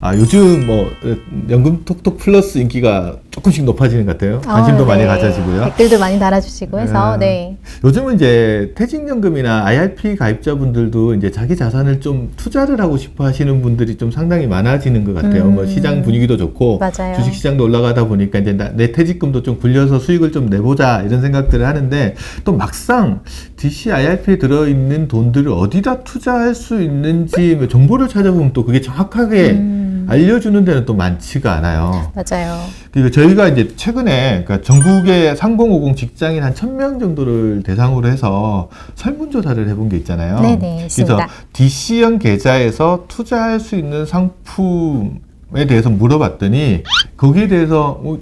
아, 요즘 뭐 어, 연금 톡톡 플러스 인기가 조금씩 높아지는 것 같아요. 관심도 아, 많이 네. 가져지고요. 댓글도 많이 달아주시고 해서 네. 네. 요즘은 이제 퇴직연금이나 IRP 가입자분들도 이제 자기 자산을 좀 투자를 하고 싶어 하시는 분들이 좀 상당히 많아지는 것 같아요. 음. 뭐 시장 분위기도 좋고 맞아요. 주식 시장도 올라가다 보니까 이제 나- 내 퇴직금도 좀 굴려서 수익을 좀 내보자 이런 생각들을 하는데 또 막상 DC IRP에 들어있는 돈들을 어디다 투자할 수 있는지 뭐 정보를 찾아보면 또 그게 정확하게 음. 알려주는 데는 또 많지가 않아요. 맞아요. 그리고 저희 가 이제 최근에 그러니까 전국의 3050 직장인 한 1000명 정도를 대상으로 해서 설문조사를 해본 게 있잖아요. 네네, 있습니다. 그래서 DC형 계좌에서 투자할 수 있는 상품에 대해서 물어봤더니 거기에 대해서 뭐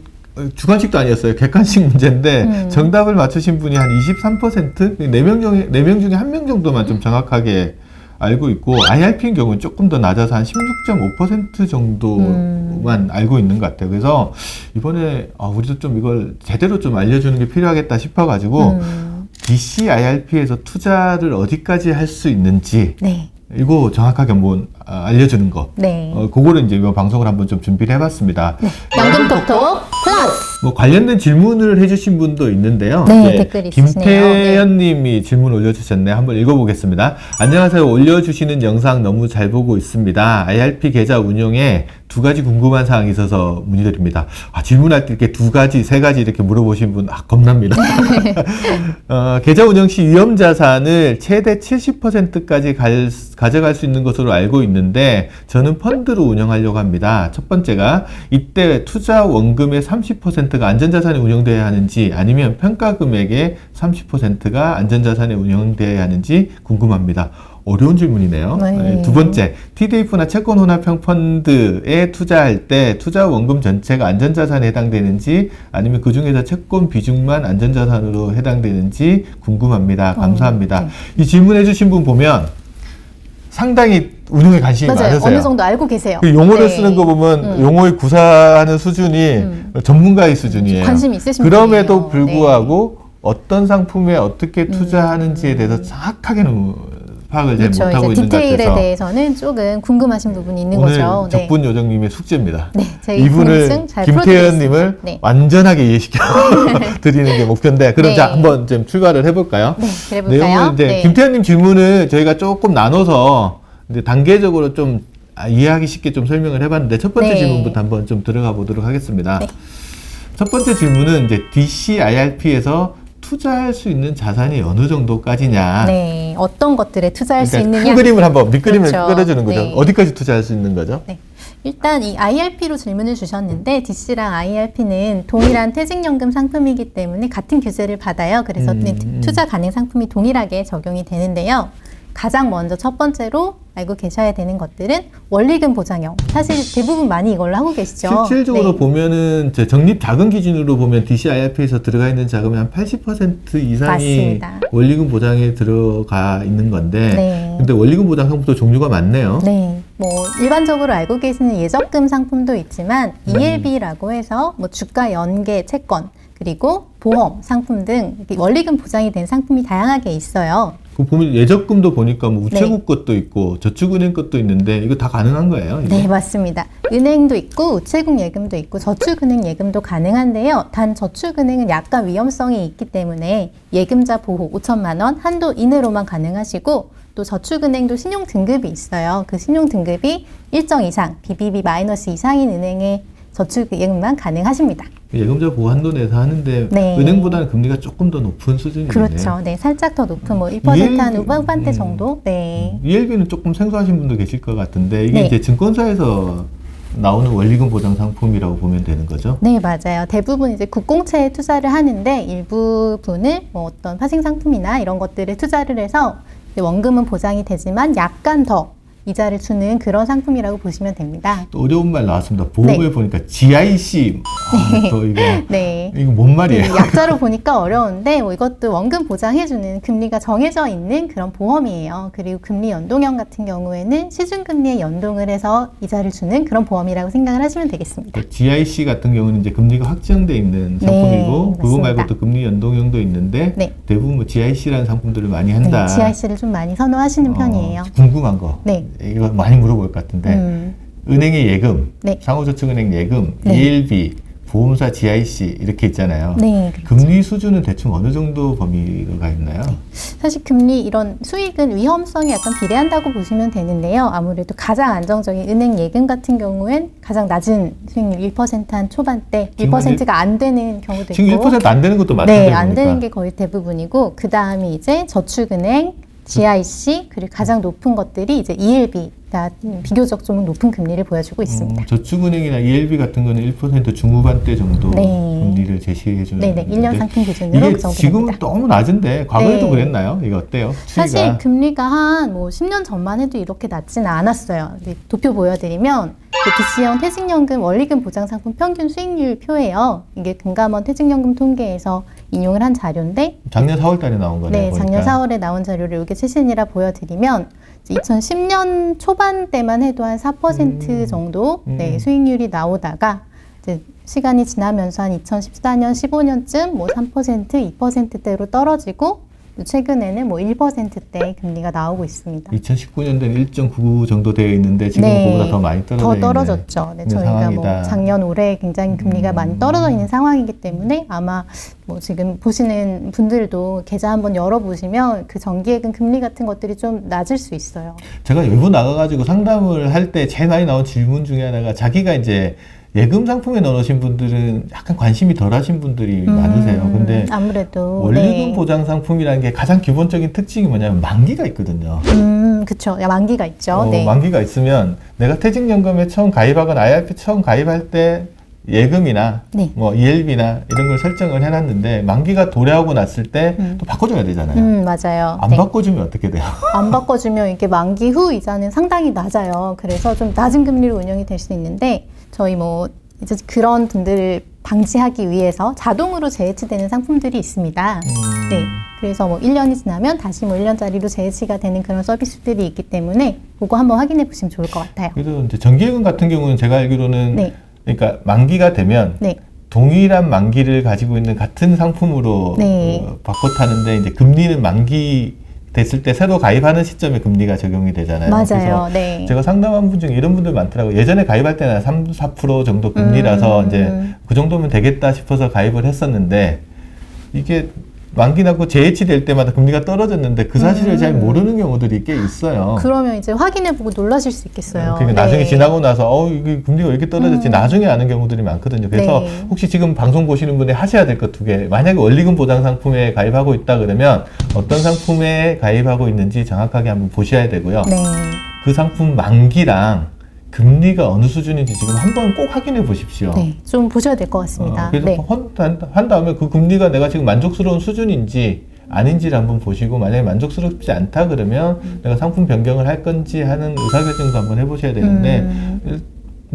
주관식도 아니었어요. 객관식 문제인데 음. 정답을 맞추신 분이 한 23%? 4명 중에, 4명 중에 1명 정도만 좀 정확하게 알고 있고 IRP인 경우는 조금 더 낮아서 한 16.5% 정도만 음. 알고 있는 것 같아요. 그래서 이번에 아, 우리도 좀 이걸 제대로 좀 알려주는 게 필요하겠다 싶어가지고 음. DC IRP에서 투자를 어디까지 할 수 있는지 네. 이거 정확하게 한번 아, 알려주는 거. 네. 어, 그거를 이제 이번 방송을 한번 좀 준비를 해봤습니다. 연금 톡톡 플러스. 뭐 관련된 질문을 해주신 분도 있는데요. 네, 이제 댓글이 있으시네요. 김태현님이 질문 올려주셨네. 한번 읽어보겠습니다. 안녕하세요. 올려주시는 영상 너무 잘 보고 있습니다. IRP 계좌 운용에 두 가지 궁금한 사항이 있어서 문의드립니다. 아, 질문할 때 이렇게 두 가지, 세 가지 이렇게 물어보신 분, 아, 겁납니다. 어, 계좌 운영 시 위험 자산을 최대 70%까지 갈, 가져갈 수 있는 것으로 알고 있는데 저는 펀드로 운영하려고 합니다. 첫 번째가 이때 투자 원금의 30%가 안전자산에 운영되어야 하는지 아니면 평가 금액의 30%가 안전자산에 운영되어야 하는지 궁금합니다. 어려운 질문이네요. 네. 네, 두 번째, TDF나 채권 혼합형 펀드에 투자할 때 투자 원금 전체가 안전자산에 해당되는지 아니면 그 중에서 채권 비중만 안전자산으로 해당되는지 궁금합니다. 감사합니다. 네. 이 질문해주신 분 보면 상당히 운용에 관심이 맞아요. 많으세요. 어느 정도 알고 계세요. 그 용어를 네. 쓰는 거 보면 음. 용어에 구사하는 수준이 음. 전문가의 수준이에요. 관심이 있으신 그럼에도 분이에요. 네. 불구하고 어떤 상품에 어떻게 투자하는지에 대해서 정확하게는 파악을 잘 그렇죠. 못하고 이제 있는 것 디테일에 같아서 대해서는 조금 궁금하신 부분이 있는 오늘 거죠. 네. 적분 요정님의 숙제입니다. 네, 저희 이분을 잘 김태현님을. 네. 완전하게 이해시켜 드리는 게 목표인데 그럼 네. 자 한번 좀 출발을 해볼까요? 네, 그래볼까요? 내용은 이제 네. 김태현님 질문을 저희가 조금 나눠서 이제 단계적으로 좀 아, 이해하기 쉽게 좀 설명을 해봤는데 첫 번째 네. 질문부터 한번 좀 들어가 보도록 하겠습니다. 네. 첫 번째 질문은 이제 DCIRP에서 투자할 수 있는 자산이 어느 정도까지냐. 네, 어떤 것들에 투자할 수 그러니까 있느냐. 큰 그림을 한번 밑그림을 그렇죠. 끌어주는 거죠. 네. 어디까지 투자할 수 있는 거죠? 네. 일단 이 IRP로 질문을 주셨는데 DC랑 IRP는 동일한 퇴직연금 상품이기 때문에 같은 규제를 받아요. 그래서 음, 네, 음. 투자 가능 상품이 동일하게 적용이 되는데요. 가장 먼저 첫 번째로 알고 계셔야 되는 것들은 원리금 보장형. 사실 대부분 많이 이걸로 하고 계시죠. 실질적으로 네. 보면은 제 적립 자금 기준으로 보면 DCIRP에서 들어가 있는 자금의 한 80% 이상이 맞습니다. 원리금 보장에 들어가 있는 건데 네. 근데 원리금 보장 상품도 종류가 많네요. 네. 뭐 일반적으로 알고 계시는 예적금 상품도 있지만 네. ELB라고 해서 뭐 주가 연계 채권 그리고 보험 상품 등 원리금 보장이 된 상품이 다양하게 있어요. 그 보면 예적금도 보니까 뭐 우체국 네. 것도 있고 저축은행 것도 있는데 이거 다 가능한 거예요? 이게? 네, 맞습니다. 은행도 있고 우체국 예금도 있고 저축은행 예금도 가능한데요. 단 저축은행은 약간 위험성이 있기 때문에 예금자 보호 5천만 원 한도 이내로만 가능하시고 또 저축은행도 신용 등급이 있어요. 그 신용 등급이 일정 이상 BBB 마이너스 이상인 은행의 저축 예금만 가능하십니다. 예금자 보호 한도 내에서 하는데 네. 은행보다는 금리가 조금 더 높은 수준이네요. 그렇죠. 네, 살짝 더 높은 뭐 1%한 ELB, 후반 후반대 음. 정도. 네. ELB는 조금 생소하신 분도 계실 것 같은데 이게 네. 이제 증권사에서 나오는 원리금 보장 상품이라고 보면 되는 거죠. 네, 맞아요. 대부분 이제 국공채에 투자를 하는데 일부분을 뭐 어떤 파생 상품이나 이런 것들에 투자를 해서 원금은 보장이 되지만 약간 더 이자를 주는 그런 상품이라고 보시면 됩니다. 또 어려운 말 나왔습니다. 보험에 네. 보니까 GIC 아, 더 이거 네. 이거 뭔 말이에요? 네, 약자로 보니까 어려운데 뭐 이것도 원금 보장해주는 금리가 정해져 있는 그런 보험이에요. 그리고 금리 연동형 같은 경우에는 시중금리에 연동을 해서 이자를 주는 그런 보험이라고 생각을 하시면 되겠습니다. 그 GIC 같은 경우는 이제 금리가 확정돼 있는 네, 상품이고 그거 맞습니다. 말고 또 금리 연동형도 있는데 네. 대부분 뭐 GIC라는 상품들을 많이 한다. 네, GIC를 좀 많이 선호하시는 편이에요. 어, 궁금한 거. 네. 이거 많이 물어볼 것 같은데 음, 은행의 예금, 네. 상호저축은행 예금, 네. ELB, 보험사 GIC 이렇게 있잖아요. 네, 그렇죠. 금리 수준은 대충 어느 정도 범위가 있나요? 사실 금리 이런 수익은 위험성이 약간 비례한다고 보시면 되는데요. 아무래도 가장 안정적인 은행 예금 같은 경우엔 가장 낮은 수익률 1%한 초반대 지금 1%가 안 되는 경우도 지금 있고 1%안 되는 것도 마찬가지입니까? 네, 안 되는 게 거의 대부분이고 그 다음이 이제 저축은행, GIC 그리고 가장 높은 것들이 이제 ELB 가 비교적 좀 높은 금리를 보여주고 있습니다. 어, 저축은행이나 ELB 같은 거는 1% 중후반대 정도 네. 금리를 제시해 주는 네네, 1년 상품 기준으로 이게 그 됩니다. 너무 낮은데 과거에도 네. 그랬나요? 이거 어때요? 추이가 사실 금리가 한 뭐 10년 전만 해도 이렇게 낮지는 않았어요. 도표 보여드리면 그 DC형 퇴직연금 원리금 보장 상품 평균 수익률 표예요. 이게 금감원 퇴직연금 통계에서 인용을 한 자료인데 작년 4월 달에 나온 거네요. 네, 작년 보니까. 4월에 나온 자료를 이게 최신이라 보여드리면 2010년 초반 때만 해도 한 4% 음. 정도 네, 음. 수익률이 나오다가 이제 시간이 지나면서 한 2014년, 15년쯤 뭐 3%, 2%대로 떨어지고 최근에는 뭐 1%대 금리가 나오고 있습니다. 2019년도는 1.99 정도 되어 있는데 지금 네. 그보다 더 많이 떨어져 더 떨어졌죠. 네, 저희가 상황이다. 뭐 작년 올해 굉장히 금리가 많이 떨어져 있는 상황이기 때문에 아마 뭐 지금 보시는 분들도 계좌 한번 열어보시면 그 정기예금 금리 같은 것들이 좀 낮을 수 있어요. 제가 외부 나가가지고 상담을 할 때 제일 많이 나온 질문 중에 하나가 자기가 이제 예금 상품에 넣으신 분들은 약간 관심이 덜하신 분들이 많으세요. 음, 근데 아무래도 원리금 네. 보장 상품이라는 게 가장 기본적인 특징이 뭐냐면 만기가 있거든요. 음. 야, 만기가 있죠. 어, 네. 만기가 있으면 내가 퇴직연금에 처음 가입하거나 IRP 처음 가입할 때 예금이나 네. 뭐 ELB나 이런 걸 설정을 해놨는데 만기가 도래하고 났을 때또 음. 바꿔줘야 되잖아요. 음, 맞아요. 안 네. 바꿔주면 어떻게 돼요? 안 바꿔주면 이게 만기 후 이자는 상당히 낮아요. 그래서 좀 낮은 금리로 운영이 될 수 있는데 저희 뭐 이제 그런 분들을 방지하기 위해서 자동으로 재해치되는 상품들이 있습니다. 음. 네. 그래서 뭐 1년이 지나면 다시 뭐 1년짜리로 재해치가 되는 그런 서비스들이 있기 때문에 그거 한번 확인해 보시면 좋을 것 같아요. 그래서 이제 정기예금 같은 경우는 제가 알기로는 네. 그러니까 만기가 되면 네. 동일한 만기를 가지고 있는 같은 상품으로 네. 어, 바꿔 타는데 이제 금리는 만기 됐을 때 새로 가입하는 시점에 금리가 적용이 되잖아요. 맞아요. 그래서 네. 제가 상담한 분 중에 이런 분들 많더라고요. 예전에 가입할 때는 3, 4% 정도 금리라서 음. 이제 그 정도면 되겠다 싶어서 가입을 했었는데 이게 만기 나고 재해치 될 때마다 금리가 떨어졌는데 그 사실을 음. 잘 모르는 경우들이 꽤 있어요. 그러면 이제 확인해보고 놀라실 수 있겠어요. 그러니까 나중에 네. 지나고 나서 어 이게 금리가 왜 이렇게 떨어졌지 음. 나중에 아는 경우들이 많거든요. 그래서 네. 혹시 지금 방송 보시는 분이 하셔야 될 것 두 개. 만약에 원리금 보장 상품에 가입하고 있다 그러면 어떤 상품에 가입하고 있는지 정확하게 한번 보셔야 되고요. 네. 그 상품 만기랑 금리가 어느 수준인지 지금 한번 꼭 확인해 보십시오. 네. 좀 보셔야 될 것 같습니다. 어, 그래서 네. 한, 한, 한 다음에 그 금리가 내가 지금 만족스러운 수준인지 아닌지를 한번 보시고 만약에 만족스럽지 않다 그러면 내가 상품 변경을 할 건지 하는 의사결정도 한번 해보셔야 되는데 음.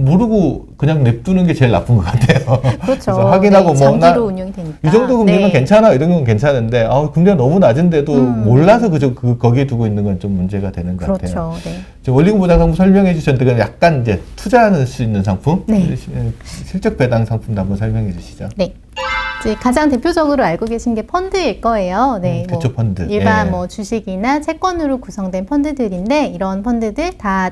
모르고 그냥 냅두는 게 제일 나쁜 것 같아요. 그렇죠. 확인하고 네, 뭐 나- 장기로 운영이 되니까. 이 정도 금리면 네. 괜찮아 이런 건 괜찮은데 아 금리가 너무 낮은데도 음. 몰라서 그저 그 거기에 두고 있는 건 좀 문제가 되는 것 같아요. 그렇죠. 네. 저 원리금 보장 상품 설명해 주셨는데 그건 약간 이제 투자할 수 있는 상품, 네. 시- 실적 배당 상품도 한번 설명해 주시죠. 네. 이제 가장 대표적으로 알고 계신 게 펀드일 거예요. 네, 음, 대초 펀드. 일반 예. 뭐 주식이나 채권으로 구성된 펀드들인데 이런 펀드들 다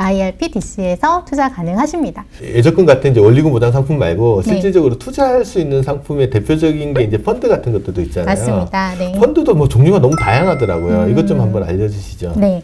IRP, DC에서 투자 가능하십니다. 예적금 같은 이제 원리금 보장 상품 말고 네. 실질적으로 투자할 수 있는 상품의 대표적인 게 이제 펀드 같은 것들도 있잖아요. 맞습니다. 네. 펀드도 뭐 종류가 너무 다양하더라고요. 음. 이것 좀 한번 알려주시죠. 네.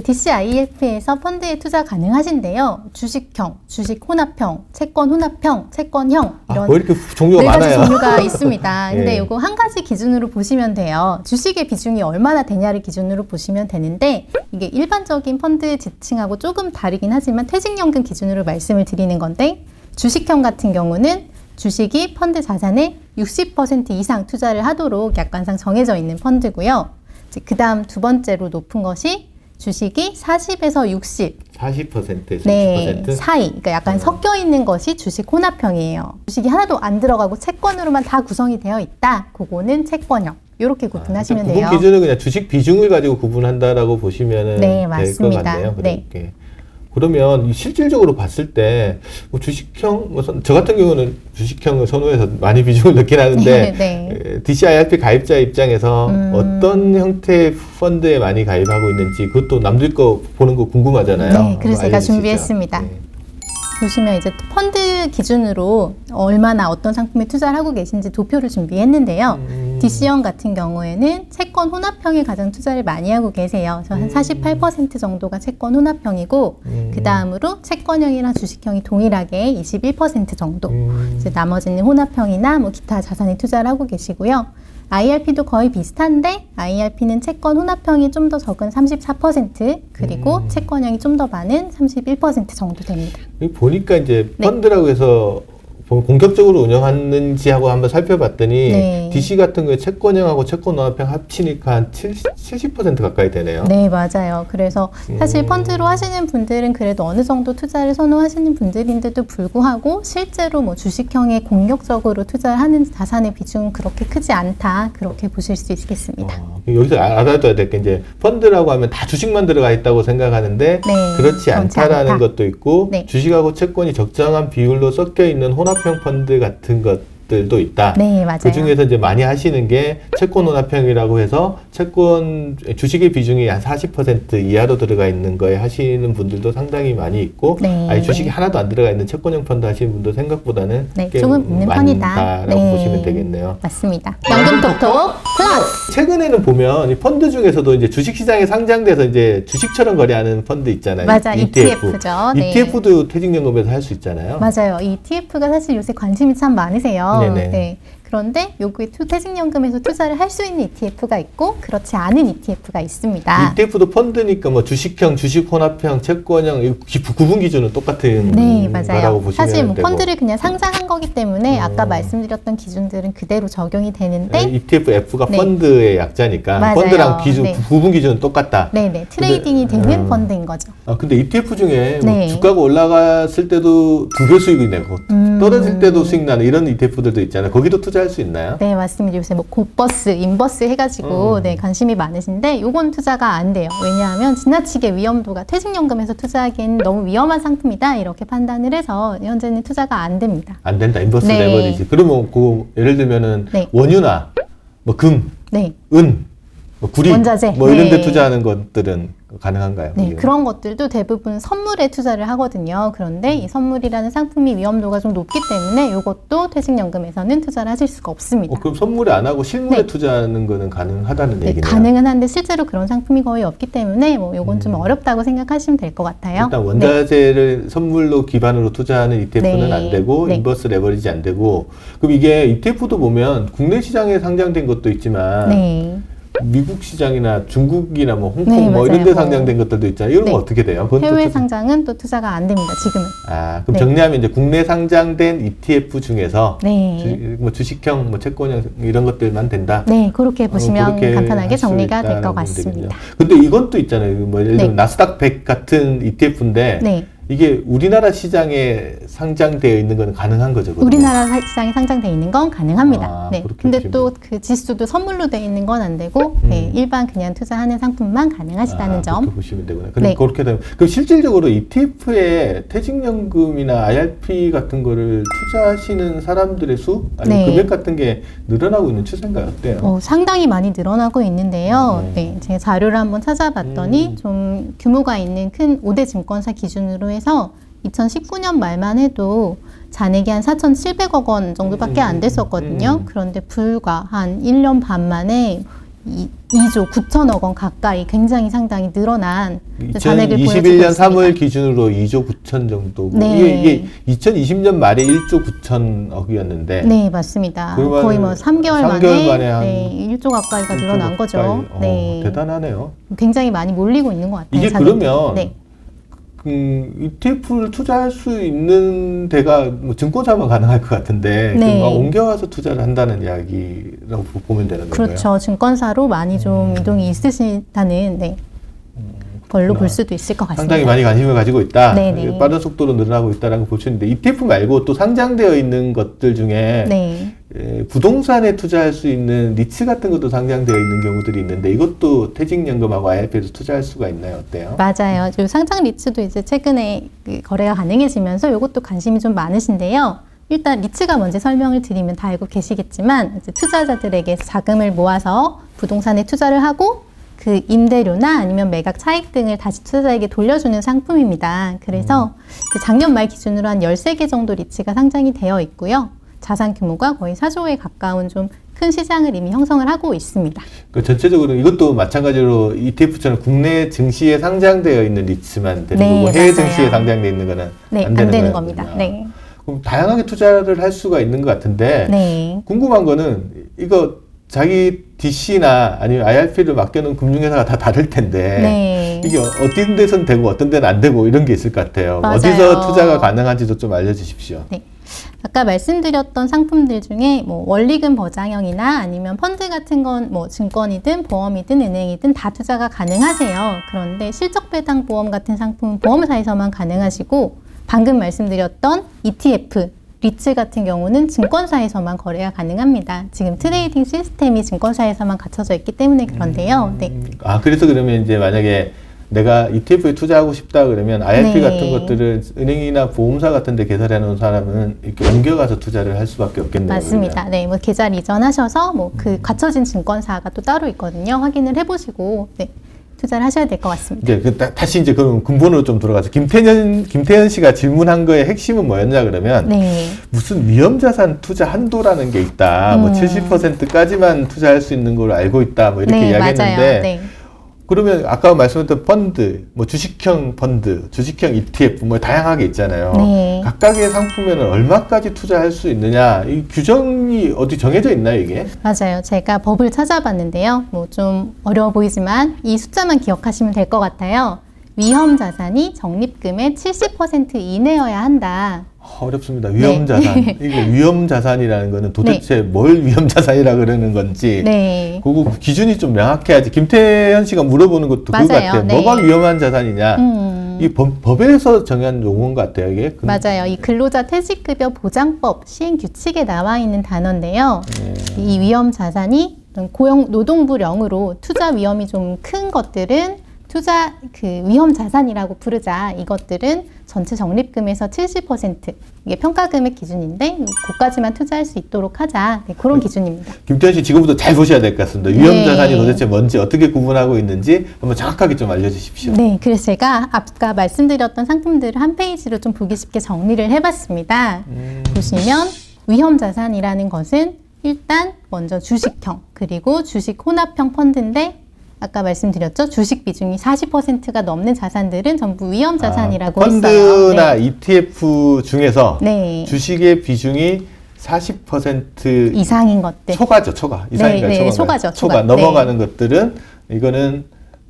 DCIF에서 펀드에 투자 가능하신데요. 주식형, 주식 혼합형, 채권 혼합형, 채권형 아, 이런 뭐 이렇게 종류가 네 가지 많아요. 종류가 있습니다. 근데 예. 이거 한 가지 기준으로 보시면 돼요. 주식의 비중이 얼마나 되냐를 기준으로 보시면 되는데 이게 일반적인 펀드 지칭하고 조금 다르긴 하지만 퇴직연금 기준으로 말씀을 드리는 건데 주식형 같은 경우는 주식이 펀드 자산의 60% 이상 투자를 하도록 약관상 정해져 있는 펀드고요. 그 다음 두 번째로 높은 것이 주식이 40에서 60, 40%에서 네, 60%? 사이. 그러니까 약간 섞여 있는 것이 주식 혼합형이에요. 주식이 하나도 안 들어가고 채권으로만 다 구성이 되어 있다. 그거는 채권형. 이렇게 구분하시면 그러니까 돼요. 기준은 그냥 주식 비중을 가지고 구분한다라고 보시면 네, 될것 맞습니다. 같네요. 네. 그렇게. 그러면 이 실질적으로 봤을 때 뭐 주식형, 뭐 선- 저 같은 경우는 주식형을 선호해서 많이 비중을 넣긴 하는데 네. 에, DCIRP 가입자 입장에서 음. 어떤 형태의 펀드에 많이 가입하고 있는지 그것도 남들 거 보는 거 궁금하잖아요. 네, 그래서 제가 알려주시죠. 준비했습니다. 네. 보시면 이제 펀드 기준으로 얼마나 어떤 상품에 투자를 하고 계신지 도표를 준비했는데요. 음. DC형 같은 경우에는 채권 혼합형에 가장 투자를 많이 하고 계세요. 그래서 한48% 정도가 채권 혼합형이고 음. 그 다음으로 채권형이랑 주식형이 동일하게 21% 정도. 음. 이제 나머지는 혼합형이나 뭐 기타 자산에 투자를 하고 계시고요. IRP도 거의 비슷한데 IRP는 채권 혼합형이 좀 더 적은 34% 그리고 음. 채권형이 좀 더 많은 31% 정도 됩니다. 보니까 이제 네. 펀드라고 해서 뭐 공격적으로 운영하는지 하고 한번 살펴봤더니 네. DC 같은 거에 채권형하고 채권 원합형 합치니까 한 70, 70% 가까이 되네요. 네, 맞아요. 그래서 사실 음. 펀드로 하시는 분들은 그래도 어느 정도 투자를 선호하시는 분들인데도 불구하고 실제로 뭐 주식형에 공격적으로 투자를 하는 자산의 비중은 그렇게 크지 않다. 그렇게 보실 수 있겠습니다. 어, 여기서 알- 알아둬야 될 게 이제 펀드라고 하면 다 주식만 들어가 있다고 생각하는데 네, 그렇지 그렇지 않다라는 않다. 것도 있고 네. 주식하고 채권이 적정한 비율로 섞여 있는 혼합 형 펀드 같은 것 들도 있다. 네, 맞아요. 그 중에서 이제 많이 하시는 게 채권 혼합형이라고 해서 채권 주식의 비중이 한 40% 이하로 들어가 있는 거에 하시는 분들도 상당히 많이 있고 네. 아니 주식이 하나도 안 들어가 있는 채권형 펀드 하시는 분도 생각보다는 네, 꽤 조금 있는 편이다. 많다라고 네. 보시면 되겠네요. 맞습니다. 연금톡톡 플러스. 최근에는 보면 이 펀드 중에서도 이제 주식 시장에 상장돼서 이제 주식처럼 거래하는 펀드 있잖아요. 맞아, E ETF죠. 네. ETF도 퇴직연금에서 할 수 있잖아요. 맞아요. 이 ETF가 사실 요새 관심이 참 많으세요. 네네. 네. 그런데 투- 퇴직연금에서 투자를 할 수 있는 ETF가 있고 그렇지 않은 ETF가 있습니다. ETF도 펀드니까 뭐 주식형, 주식 혼합형, 채권형 구분 기준은 똑같은 네, 거라고 맞아요. 보시면 사실 뭐 되고. 펀드를 그냥 상장한 거기 때문에 아까 음. 말씀드렸던 기준들은 그대로 적용이 되는데 네, ETF, F가 네. 펀드의 약자니까 맞아요. 펀드랑 기준 네. 구분 기준은 똑같다. 네 네 트레이딩이 근데, 되는 음. 펀드인 거죠. 아, 근데 ETF 중에 뭐 네. 주가가 올라갔을 때도 두 배 수익이 내고 음. 떨어질 때도 수익 나는 이런 ETF들도 있잖아요. 거기도 투자할 수 있나요? 네 맞습니다. 요새 뭐 곧버스, 인버스 해가지고 음. 네 관심이 많으신데 요건 투자가 안 돼요. 왜냐하면 지나치게 위험도가 퇴직연금에서 투자하기엔 너무 위험한 상품이다 이렇게 판단을 해서 현재는 투자가 안 됩니다. 안 된다. 인버스 네. 레버리지. 그러면 그 예를 들면은 네. 원유나 뭐 금, 네. 은, 뭐 구리, 원자재. 뭐 이런 데 네. 투자하는 것들은 가능한가요? 네? 그런 것들도 대부분 선물에 투자를 하거든요. 그런데 이 선물이라는 상품이 위험도가 좀 높기 때문에 이것도 퇴직연금에서는 투자를 하실 수가 없습니다. 어, 그럼 선물에 안 하고 실물에 네. 투자하는 거는 가능하다는 네, 얘기네요. 가능은 한데 실제로 그런 상품이 거의 없기 때문에 뭐 이건 좀 음. 어렵다고 생각하시면 될 것 같아요. 일단 네. 원자재를 선물로 기반으로 투자하는 ETF는 네. 안 되고 네. 인버스 레버리지 안 되고 그럼 이게 ETF도 보면 국내 시장에 상장된 것도 있지만 네. 미국 시장이나 중국이나 뭐 홍콩 네, 뭐 이런 데 맞아요. 상장된 것들도 있잖아요. 이런 네. 건 어떻게 돼요? 그건 또 해외 투자- 상장은 또 투자가 안 됩니다. 지금은. 아, 그럼 네. 정리하면 이제 국내 상장된 ETF 중에서 네. 주, 뭐 주식형, 뭐 채권형 이런 것들만 된다. 네, 그렇게 어, 보시면 그렇게 간단하게 할수 정리가 될 있다라는 것 보면 같습니다. 근데 이건 또 있잖아요. 뭐 예를 들면 네. 나스닥 100 같은 ETF인데 네. 이게 우리나라 시장에 상장되어 있는 건 가능한 거죠. 그러면? 우리나라 사- 시장에 상장돼 있는 건 가능합니다. 아, 네. 그렇게 근데 보시면 또 그 지수도 선물로 돼 있는 건 안 되고 음. 네, 일반 그냥 투자하는 상품만 가능하시다는 아, 점. 그렇게 보시면 되구나. 근데 네. 그렇게 되면 그럼 실질적으로 ETF에 퇴직연금이나 IRP 같은 거를 투자하시는 사람들의 수 아니면 네. 금액 같은 게 늘어나고 있는 추세인가요? 어때요? 어, 상당히 많이 늘어나고 있는데요. 음. 네, 제가 자료를 한번 찾아봤더니 음. 좀 규모가 있는 큰 5대 증권사 기준으로 해서 2019년 말만 해도 잔액이 한 4,700억 원 정도밖에 안 됐었거든요. 음. 그런데 불과 한 1년 반 만에 이, 2조 9천억 원 가까이 굉장히 상당히 늘어난 잔액을 보여주고 2021년 있습니다. 3월 기준으로 2조 9천 정도고 네. 이게, 이게 2020년 말에 1조 9천억이었는데 네, 맞습니다. 거의 뭐 3개월 3개월 만에, 만에 한 네, 1조 가까이가 늘어난 거죠. 네. 대단하네요. 굉장히 많이 몰리고 있는 것 같아요. 이게 잔액들이. 그러면 네. 음, ETF를 투자할 수 있는 데가 뭐 증권사만 가능할 것 같은데 네. 그막 옮겨와서 투자를 한다는 이야기라고 보- 보면 되는 거예요. 그렇죠. 증권사로 많이 좀 이동이 있으시다는 네. 걸로. 볼 수도 있을 것 같습니다. 상당히 많이 관심을 가지고 있다. 네네. 빠른 속도로 늘어나고 있다라고 볼수 있는데 ETF 말고 또 상장되어 있는 것들 중에 네. 에, 부동산에 투자할 수 있는 리츠 같은 것도 상장되어 있는 경우들이 있는데 이것도 퇴직연금하고 IRP에서 투자할 수가 있나요? 어때요? 맞아요. 요 상장 리츠도 이제 최근에 그 거래가 가능해지면서 이것도 관심이 좀 많으신데요. 일단 리츠가 뭔지 설명을 드리면 다 알고 계시겠지만 투자자들에게 자금을 모아서 부동산에 투자를 하고 그 임대료나 아니면 매각 차익 등을 다시 투자자에게 돌려주는 상품입니다. 그래서 그 작년 말 기준으로 한 13개 정도 리츠가 상장이 되어 있고요. 자산 규모가 거의 4조에 가까운 좀 큰 시장을 이미 형성을 하고 있습니다. 그 전체적으로 이것도 마찬가지로 ETF처럼 국내 증시에 상장되어 있는 리츠만 되는 네, 거고 해외 맞아요. 증시에 상장되어 있는 거는 네, 안 되는 거예요. 겁니다. 네. 그럼 다양하게 투자를 할 수가 있는 것 같은데 네. 궁금한 거는 이거 자기 DC나 아니면 IRP를 맡겨놓은 금융회사가 다 다를 텐데 네. 이게 어떤 데선 되고 어떤 데는 안 되고 이런 게 있을 것 같아요. 맞아요. 어디서 투자가 가능한지도 좀 알려주십시오. 네. 아까 말씀드렸던 상품들 중에 뭐 원리금 보장형이나 아니면 펀드 같은 건 뭐 증권이든 보험이든 은행이든 다 투자가 가능하세요. 그런데 실적 배당 보험 같은 상품은 보험사에서만 가능하시고 방금 말씀드렸던 ETF 리츠 같은 경우는 증권사에서만 거래가 가능합니다. 지금 트레이딩 시스템이 증권사에서만 갖춰져 있기 때문에 그런데요. 네. 아 그래서 그러면 이제 만약에 내가 ETF에 투자하고 싶다 그러면 IRP 네. 같은 것들을 은행이나 보험사 같은 데 개설해 놓은 사람은 이렇게 옮겨가서 투자를 할 수밖에 없겠네요. 맞습니다. 네, 뭐 계좌 이전하셔서 뭐 그 갖춰진 증권사가 또 따로 있거든요. 확인을 해보시고 네, 투자를 하셔야 될 것 같습니다. 이제 그 다- 다시 이제 그럼 근본으로 좀 돌아가서 김태현 김태현 씨가 질문한 거의 핵심은 뭐였냐 그러면 네, 무슨 위험자산 투자 한도라는 게 있다. 뭐 음. 70%까지만 투자할 수 있는 걸로 알고 있다. 뭐 이렇게 네 이야기했는데. 네, 그러면 아까 말씀했던 펀드, 뭐 주식형 펀드, 주식형 ETF 뭐 다양하게 있잖아요. 네. 각각의 상품에는 얼마까지 투자할 수 있느냐 이 규정이 어디 정해져 있나요 이게? 맞아요. 제가 법을 찾아봤는데요. 뭐 좀 어려워 보이지만 이 숫자만 기억하시면 될 것 같아요. 위험 자산이 적립금의 70% 이내여야 한다. 어렵습니다. 위험 자산. 이게 위험 자산이라는 거는 도대체 뭘 위험 자산이라 그러는 건지. 네. 그거 기준이 좀 명확해야지. 김태현 씨가 물어보는 것도 그거 맞아요. 같아요. 네. 뭐가 위험한 자산이냐. 음. 이 법, 법에서 정한 용어인 것 같아요. 이게. 그- 맞아요. 이 근로자 퇴직급여 보장법 시행 규칙에 나와 있는 단어인데요. 네. 이 위험 자산이 고용 노동부령으로 투자 위험이 좀 큰 것들은 투자 그 위험 자산이라고 부르자. 이것들은 전체 적립금에서 70% 이게 평가 금액 기준인데 그까지만 투자할 수 있도록 하자. 네, 그런 기준입니다. 김태현 씨 지금부터 잘 보셔야 될 것 같습니다. 네. 위험 자산이 도대체 뭔지 어떻게 구분하고 있는지 한번 정확하게 좀 알려주십시오. 네, 그래서 제가 아까 말씀드렸던 상품들을 한 페이지로 좀 보기 쉽게 정리를 해봤습니다. 음. 보시면 위험 자산이라는 것은 일단 먼저 주식형 그리고 주식 혼합형 펀드인데 아까 말씀드렸죠 주식 비중이 40%가 넘는 자산들은 전부 위험 자산이라고 아, 했어요. 펀드나 ETF 중에서 네. 네. 주식의 비중이 40% 이상인 것들. 초과죠, 초과. 이상인가요? 네, 네? 초과죠, 초과. 초과. 넘어가는 것들은 이거는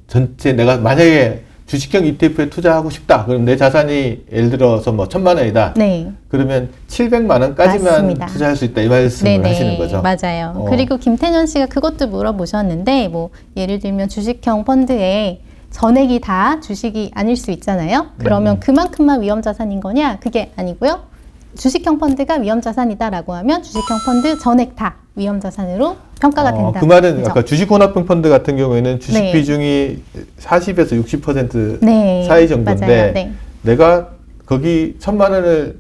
전체 내가 만약에 주식형 ETF에 투자하고 싶다. 그럼 내 자산이 예를 들어서 뭐 천만 원이다. 네. 그러면 700만 원까지만 맞습니다. 투자할 수 있다. 이 말씀을 하시는 거죠. 맞아요. 어. 그리고 김태년 씨가 그것도 물어보셨는데, 뭐, 예를 들면 주식형 펀드에 전액이 다 주식이 아닐 수 있잖아요. 그러면 음. 그만큼만 위험 자산인 거냐? 그게 아니고요. 주식형 펀드가 위험자산이다라고 하면 주식형 펀드 전액 다 위험자산으로 평가가 어, 된다. 그 말은 그죠? 아까 주식 혼합형 펀드 같은 경우에는 주식 네. 비중이 40에서 60% 네. 사이 정도인데 맞아요. 네. 내가 거기 천만 원을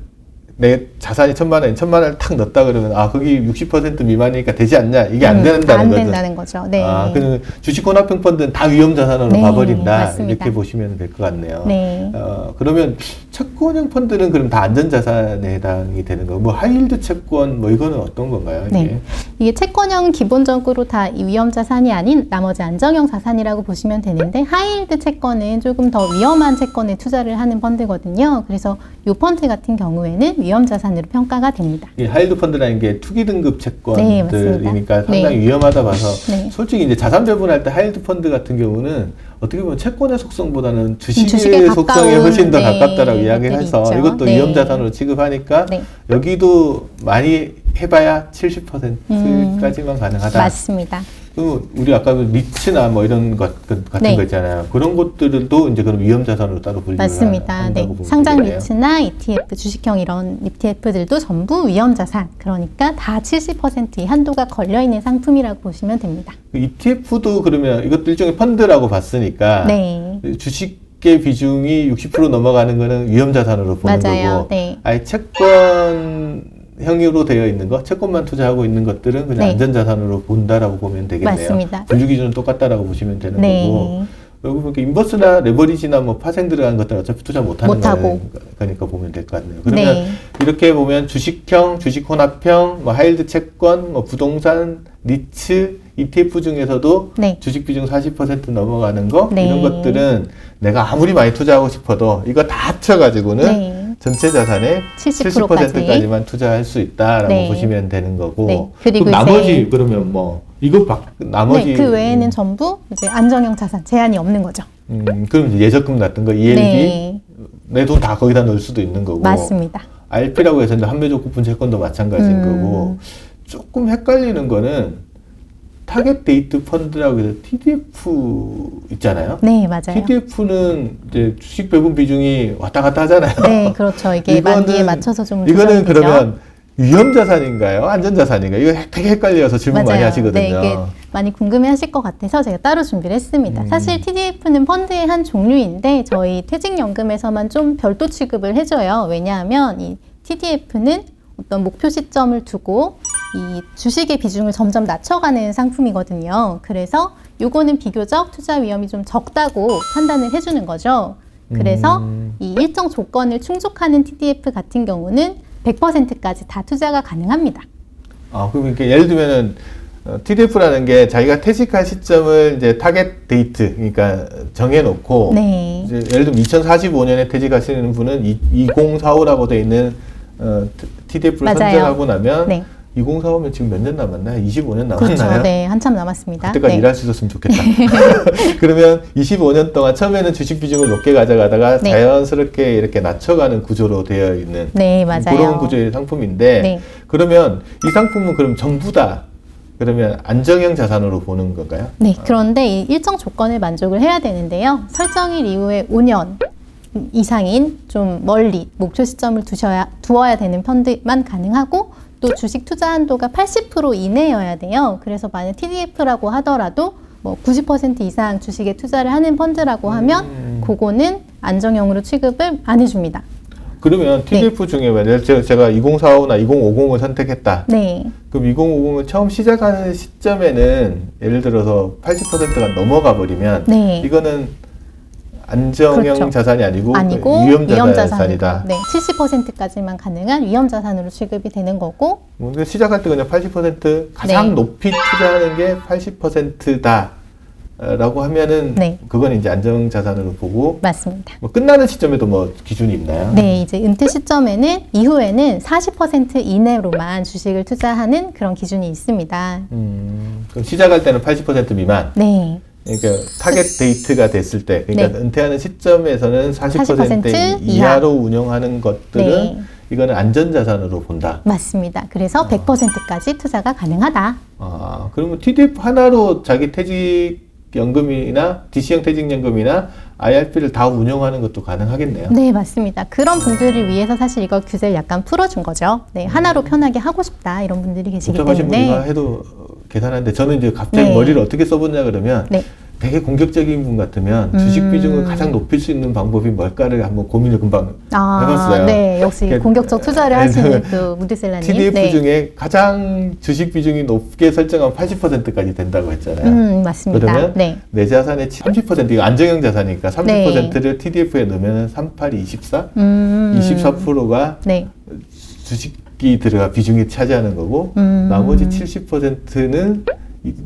내 자산이 천만 원, 천만 원을 탁 넣었다 그러면 아 거기 60% 미만이니까 되지 않냐 이게 안 음, 된다는 안 거죠. 된다는 거죠. 네. 아, 그 주식 혼합형 펀드는 다 위험 자산으로 네, 봐버린다 맞습니다. 이렇게 보시면 될 것 같네요. 네. 어, 그러면 채권형 펀드는 그럼 다 안전 자산에 해당이 되는 거? 뭐 하이힐드 채권 뭐 이거는 어떤 건가요? 이게? 네. 이게 채권형 기본적으로 다이 위험 자산이 아닌 나머지 안정형 자산이라고 보시면 되는데 하이힐드 채권은 조금 더 위험한 채권에 투자를 하는 펀드거든요. 그래서 이 펀드 같은 경우에는 위험 자산으로 평가가 됩니다. 이 하이힐드 펀드라는 게 투기 등급 네, 채권들이니까 맞습니다. 상당히 네. 위험하다 봐서 네. 솔직히 이제 자산 배분할 때 하이힐드 펀드 같은 경우는 어떻게 보면 채권의 속성보다는 주식의, 주식에 속성에 훨씬 더 네, 가깝다라고 이야기해서 있죠. 이것도 네. 위험 자산으로 취급하니까 네. 여기도 많이 해봐야 70%까지만 가능하다. 맞습니다. 그 우리 아까 그 리츠나 뭐 이런 것 그- 같은 네. 거 있잖아요. 그런 것들도 이제 그럼 위험 자산으로 따로 분류를 맞습니다. 네. 상장. 리츠나 ETF, 주식형 이런 ETF들도 전부 위험 자산. 그러니까 다 70%의 한도가 걸려 있는 상품이라고 보시면 됩니다. 그 ETF도 그러면 이것도 일종의 펀드라고 봤으니까 네. 주식 의 비중이 60% 넘어가는 거는 위험 자산으로 보는 맞아요. 거고 네. 아예 채권 형으로 되어 있는 거, 채권만 투자하고 있는 것들은 그냥 네. 안전자산으로 본다라고 보면 되겠네요. 맞습니다. 분류 기준은 똑같다라고 보시면 되는 거고. 네. 여기 보니까 인버스나 레버리지나 뭐 파생 들어간 것들은 어차피 투자 못하는. 거니까 보면 될 것 같네요. 그러면 네. 이렇게 보면 주식형, 주식 혼합형, 뭐 하이힐드 채권, 뭐 부동산, 니츠, ETF 중에서도 네. 주식 비중 40% 넘어가는 거 네. 이런 것들은 내가 아무리 많이 투자하고 싶어도 이거 다 합쳐가지고는 네. 전체 자산의 70% 까지. 70%까지만 투자할 수 있다라고 네. 보시면 되는 거고. 네. 그리고 그럼 나머지 그러면 뭐 이거 박 나머지 네, 그 외에는 전부 이제 안정형 자산 제한이 없는 거죠. 음, 그럼 이제 예적금 같은 거 ELB 네. 내 돈 다 거기다 넣을 수도 있는 거고. 맞습니다. RP라고 해서 이제 한매적 쿠폰 채권도 마찬가지인 음. 거고 조금 헷갈리는 거는 타겟 데이트 펀드라고 해서 TDF 있잖아요. 네, 맞아요. TDF는 이제 주식 배분 비중이 왔다 갔다 하잖아요. 네, 그렇죠. 이게 이거는- 만기에 맞춰서 좀 이거는. 그러면 위험 자산인가요? 안전 자산인가요? 이거 되게 헷갈려서 질문 많이 맞아요. 하시거든요. 네, 이게 많이 궁금해하실 것 같아서 제가 따로 준비를 했습니다. 음. 사실 TDF는 펀드의 한 종류인데 저희 퇴직연금에서만 좀 별도 취급을 해줘요. 왜냐하면 이 TDF는 어떤 목표 시점을 두고 이 주식의 비중을 점점 낮춰가는 상품이거든요. 그래서 요거는 비교적 투자 위험이 좀 적다고 판단을 해주는 거죠. 그래서 음. 이 일정 조건을 충족하는 TDF 같은 경우는 100%까지 다 투자가 가능합니다. 아, 그럼 이렇게 예를 들면은 어, TDF라는 게 자기가 퇴직할 시점을 이제 타겟 데이트, 그러니까 정해놓고 네. 예를 들면 2045년에 퇴직하시는 분은 2045라고 돼 있는 어, TDF를 맞아요. 선정하고 나면 네. 2045면 지금 몇 년 남았나요? 25년 남았나요? 그렇죠. 네, 한참 남았습니다. 그때까지 네. 일할 수 있었으면 좋겠다. 그러면 25년 동안 처음에는 주식 비중을 높게 가져가다가 네. 자연스럽게 이렇게 낮춰가는 구조로 되어 있는 네. 그런 구조의 상품인데 네. 그러면 이 상품은 그럼 전부 다 그러면 안정형 자산으로 보는 건가요? 네, 그런데 이 일정 조건을 만족을 해야 되는데요. 설정일 이후에 5년 이상인 좀 멀리 목표 시점을 두셔야 두어야 되는 펀드만 가능하고 또 주식 투자 한도가 80% 이내여야 돼요. 그래서 만약 TDF라고 하더라도 뭐 90% 이상 주식에 투자를 하는 펀드라고 하면 음. 그거는 안정형으로 취급을 안 해줍니다. 그러면 TDF 중에 만약 제가 2045나 2050을 선택했다. 네, 그럼 2050을 처음 시작하는 시점에는 예를 들어서 80%가 넘어가 버리면 네. 이거는 안정형 그렇죠. 자산이 아니고, 아니고 위험 자산이다. 네, 70%까지만 가능한 위험 자산으로 취급이 되는 거고 뭔가 시작할 때 그냥 80% 가장 네. 높이 투자하는 게 80%다. 라고 하면은 네. 그건 이제 안정 자산으로 보고 맞습니다. 뭐 끝나는 시점에도 뭐 기준이 있나요? 네, 이제 은퇴 시점에는 이후에는 40% 이내로만 주식을 투자하는 그런 기준이 있습니다. 음, 그럼 시작할 때는 80% 미만. 네, 그러니까 타겟 데이트가 됐을 때, 그러니까 네. 은퇴하는 시점에서는 40%, 40% 이하 로 운영하는 것들은 네. 이거는 안전 자산으로 본다. 맞습니다. 그래서 100%까지 투자가 가능하다. 아, 그러면 TDF 하나로 자기 퇴직 연금이나 DC형 퇴직연금이나 IRP를 다 운영하는 것도 가능하겠네요. 네, 맞습니다. 그런 분들을 위해서 사실 이거 규제를 약간 풀어준 거죠. 네, 하나로 편하게 하고 싶다 이런 분들이 계시기 때문에 해도 계산하는데 저는 이제 갑자기 네. 머리를 어떻게 써보냐 그러면 네, 되게 공격적인 분 같으면 주식 음. 비중을 가장 높일 수 있는 방법이 뭘까를 한번 고민을 금방 아, 해봤어요. 네, 역시 그- 공격적 투자를 네, 하시는 또 무디셀라님. TDF 네. 중에 가장 주식 비중이 높게 설정하면 80%까지 된다고 했잖아요. 음, 맞습니다. 그러면 네. 내 자산의 30% 이거 안정형 자산이니까 30%를 TDF에 넣으면 38, 24, 음, 24%가 네. 주식 이 들어가 비중이 차지하는 거고 음. 나머지 70%는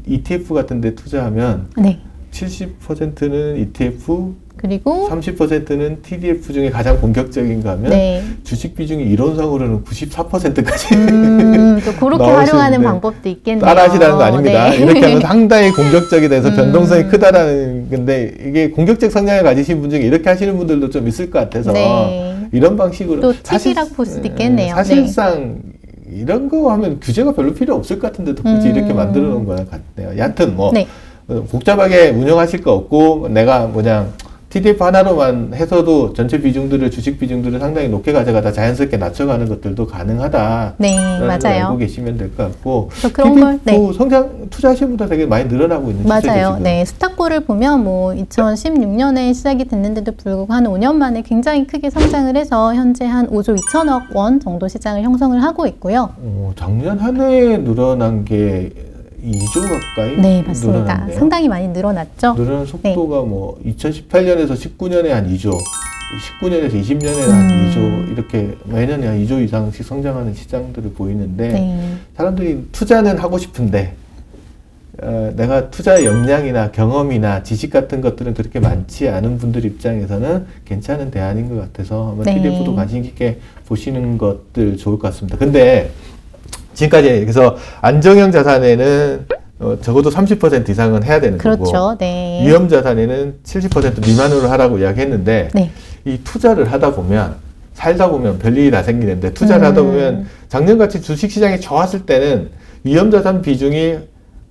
ETF 같은 데 투자하면 네. 70%는 ETF, 그리고 30%는 TDF 중에 가장 공격적인 거 하면 네. 주식 비중이 이론상으로는 94%까지 음, 또 그렇게 활용하는 방법도 있겠네요. 따라하시라는 거 아닙니다. 네. 이렇게 하면 상당히 공격적이 돼서 음. 변동성이 크다라는 건데 이게 공격적 성향을 가지신 분 중에 이렇게 하시는 분들도 좀 있을 것 같아서 네. 이런 방식으로 또 팁이라고 볼 수도 있겠네요. 음, 사실상 이런 거 하면 규제가 별로 필요 없을 것 같은데도 굳이 음. 이렇게 만들어 놓은 것 같네요. 여하튼 뭐 네. 어, 복잡하게 운영하실 거 없고 내가 뭐냐 TDF 하나로만 해서도 전체 비중들을 주식 비중들을 상당히 높게 가져가다 자연스럽게 낮춰가는 것들도 가능하다. 네, 걸 알고 맞아요. 계시면 될 것 같고 그런 걸, TDF 성장 투자하시는 분들 되게 많이 늘어나고 있는 추세죠 맞아요. 지금. 네, 스타코를 보면 뭐 2016년에 시작이 됐는데도 불구하고 한 5년 만에 굉장히 크게 성장을 해서 현재 한 5조 2천억 원 정도 시장을 형성을 하고 있고요. 어, 작년 한 해에 늘어난 게 2조 가까이 네, 맞습니다. 늘어났네요. 상당히 많이 늘어났죠. 늘어난 속도가 뭐 2018년에서 19년에 한 2조, 19년에서 20년에 한 음. 2조 이렇게 매년에 한 2조 이상씩 성장하는 시장들을 보이는데 네. 사람들이 투자는 하고 싶은데 어, 내가 투자 역량이나 경험이나 지식 같은 것들은 그렇게 많지 않은 분들 입장에서는 괜찮은 대안인 것 같아서 한번 네. TDF도 관심 깊게 보시는 것들 좋을 것 같습니다. 근데 지금까지 그래서 안정형 자산에는 어, 적어도 30% 이상은 해야 되는 거고 그렇죠. 네. 위험 자산에는 70% 미만으로 하라고 이야기했는데 네. 이 투자를 하다 보면 살다 보면 별일이 다 생기는데 투자를 하다 음. 보면 작년같이 주식 시장이 좋았을 때는 위험 자산 비중이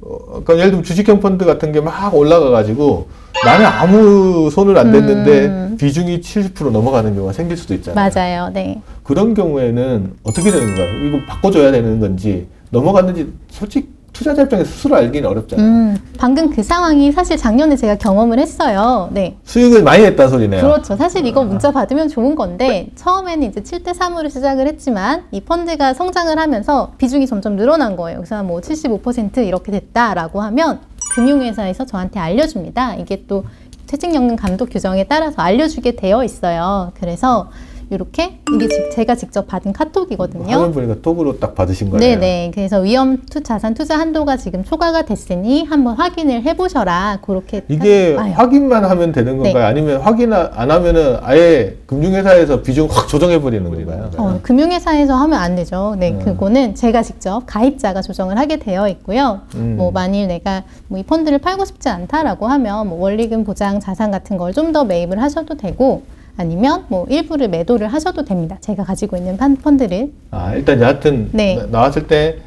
어, 그러니까 예를 들면 주식형 펀드 같은 게 막 올라가 가지고 나는 아무 손을 안 댔는데 음. 비중이 70% 넘어가는 경우가 생길 수도 있잖아요. 맞아요. 네. 그런 경우에는 어떻게 되는 거예요? 이거 바꿔줘야 되는 건지 넘어갔는지 솔직히 투자자 입장에서 스스로 알기는 어렵잖아요. 음, 방금 그 상황이 사실 작년에 제가 경험을 했어요. 네. 수익을 많이 냈다는 소리네요. 그렇죠. 사실 이거 문자 받으면 좋은 건데 처음에는 이제 7대 3으로 시작을 했지만 이 펀드가 성장을 하면서 비중이 점점 늘어난 거예요. 그래서 뭐 75% 이렇게 됐다라고 하면 금융회사에서 저한테 알려줍니다. 이게 또 퇴직연금 감독 규정에 따라서 알려주게 되어 있어요. 그래서 이렇게 이게 직- 제가 직접 받은 카톡이거든요. 화면 보니까 톡으로 딱 받으신 거예요. 네네. 그래서 위험 투 자산 투자 한도가 지금 초과가 됐으니 한번 확인을 해보셔라. 그렇게 이게 와요. 확인만 하면 되는 건가요? 네. 아니면 확인 안 하면은 아예 금융회사에서 비중 확 조정해 버리는 건가요? 어, 금융회사에서 하면 안 되죠. 네, 음. 그거는 제가 직접 가입자가 조정을 하게 되어 있고요. 음. 뭐 만일 내가 뭐 이 펀드를 팔고 싶지 않다라고 하면 뭐 원리금 보장 자산 같은 걸 좀 더 매입을 하셔도 되고 아니면 뭐 일부를 매도를 하셔도 됩니다. 제가 가지고 있는 판- 펀드를 아 일단 여하튼 네. 나- 나왔을 때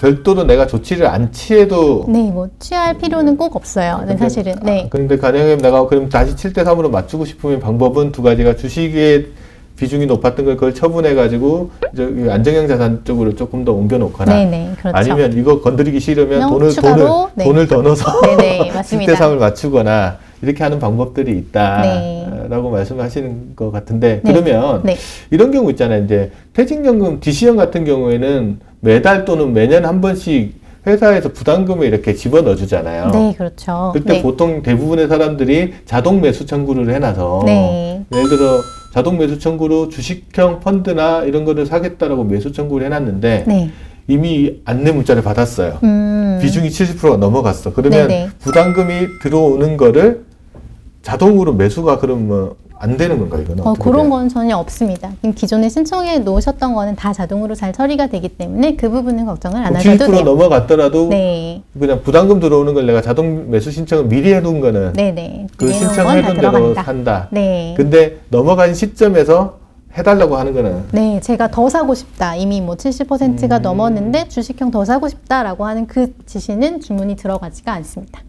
별도로 내가 조치를 안 취해도 네, 뭐 취할 필요는 꼭 없어요. 네, 사실은 네. 아, 그런데 가령님 내가 그럼 다시 7대 3으로 맞추고 싶으면 방법은 두 가지가 주식의 비중이 높았던 걸 그걸 처분해 가지고 안정형 자산 쪽으로 조금 더 옮겨 놓거나 네, 네, 그렇죠. 아니면 이거 건드리기 싫으면 돈을 추가로, 돈을 네. 돈을 더 넣어서 네, 네, 맞습니다. 7대 3을 맞추거나 이렇게 하는 방법들이 네. 있다라고 말씀하시는 것 같은데 네. 그러면 네. 이런 경우 있잖아요. 이제 퇴직연금 DC형 같은 경우에는 매달 또는 매년 한 번씩 회사에서 부담금을 이렇게 집어 넣어 주잖아요. 네, 그렇죠. 그때 네. 보통 대부분의 사람들이 자동 매수 청구를 해놔서 네. 예를 들어 자동 매수 청구로 주식형 펀드나 이런 거를 사겠다라고 매수 청구를 해놨는데 네. 이미 안내 문자를 받았어요. 음. 비중이 70%가 넘어갔어. 그러면 네네. 부담금이 들어오는 거를 자동으로 매수가 그럼 뭐안 되는 건가 이거는? 어, 그런 돼요? 건 전혀 없습니다. 지금 기존에 신청해 놓으셨던 거는 다 자동으로 잘 처리가 되기 때문에 그 부분은 걱정을 안 그럼 하셔도 70% 돼요. 넘어갔더라도 네, 그냥 부담금 들어오는 걸 내가 자동 매수 신청을 미리 거는 네, 네. 그 이해는 건다 신청해둔 대로. 산다. 네, 근데 넘어간 시점에서 해달라고 하는 거는 네, 제가 더 사고 싶다. 이미 뭐 70%가 음. 넘었는데 주식형 더 사고 싶다라고 하는 그 지시는 주문이 들어가지가 않습니다.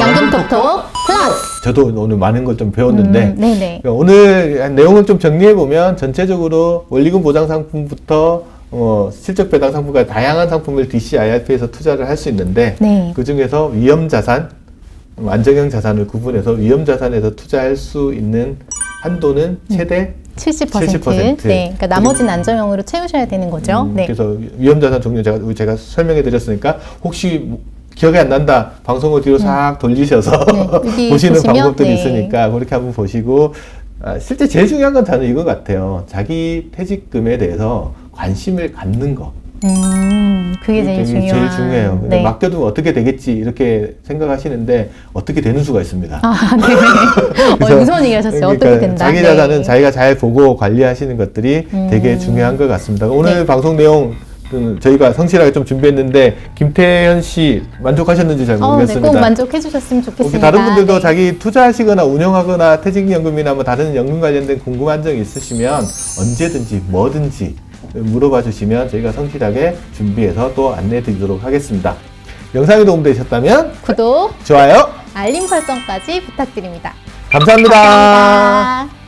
연금톡톡 플러스. 저도 오늘 많은 걸 좀 배웠는데 음, 네, 네. 그러니까 오늘 내용을 좀 정리해 보면 전체적으로 원리금 보장 상품부터 어, 실적 배당 상품까지 다양한 상품을 DC IRP에서 투자를 할 수 있는데 네. 그 중에서 위험 자산, 음, 안정형 자산을 구분해서 위험 자산에서 투자할 수 있는 한도는 최대 70%. 70%. 네, 그러니까 나머지는 안정형으로 채우셔야 되는 거죠. 음, 네. 그래서 위험 자산 종류 제가 제가 설명해 드렸으니까 혹시 뭐 기억이 안 난다 방송을 뒤로 싹 돌리셔서 네, 보시는 방법들이 네. 있으니까 그렇게 한번 보시고 아, 실제 제일 중요한 건 저는 이거 같아요. 자기 퇴직금에 대해서 관심을 갖는 거. 음, 그게 제일 중요한. 제일 중요해요. 네. 맡겨두면 어떻게 되겠지 이렇게 생각하시는데 어떻게 되는 수가 있습니다. 아, 네. 어, 그래서 무서운 얘기 하셨어요. 그러니까 어떻게 된다. 자기 네. 자산은 자기가 잘 보고 관리하시는 것들이 음. 되게 중요한 것 같습니다. 오늘 네. 방송 내용 음, 저희가 성실하게 좀 준비했는데 김태현 씨 만족하셨는지 잘 어, 네, 모르겠습니다. 꼭 만족해 주셨으면 좋겠습니다. 다른 분들도 네. 자기 투자하시거나 운영하거나 퇴직연금이나 뭐 다른 연금 관련된 궁금한 점 있으시면 언제든지 뭐든지 물어봐 주시면 저희가 성실하게 준비해서 또 안내해 드리도록 하겠습니다. 영상이 도움되셨다면 구독, 좋아요, 알림 설정까지 부탁드립니다. 감사합니다. 감사합니다.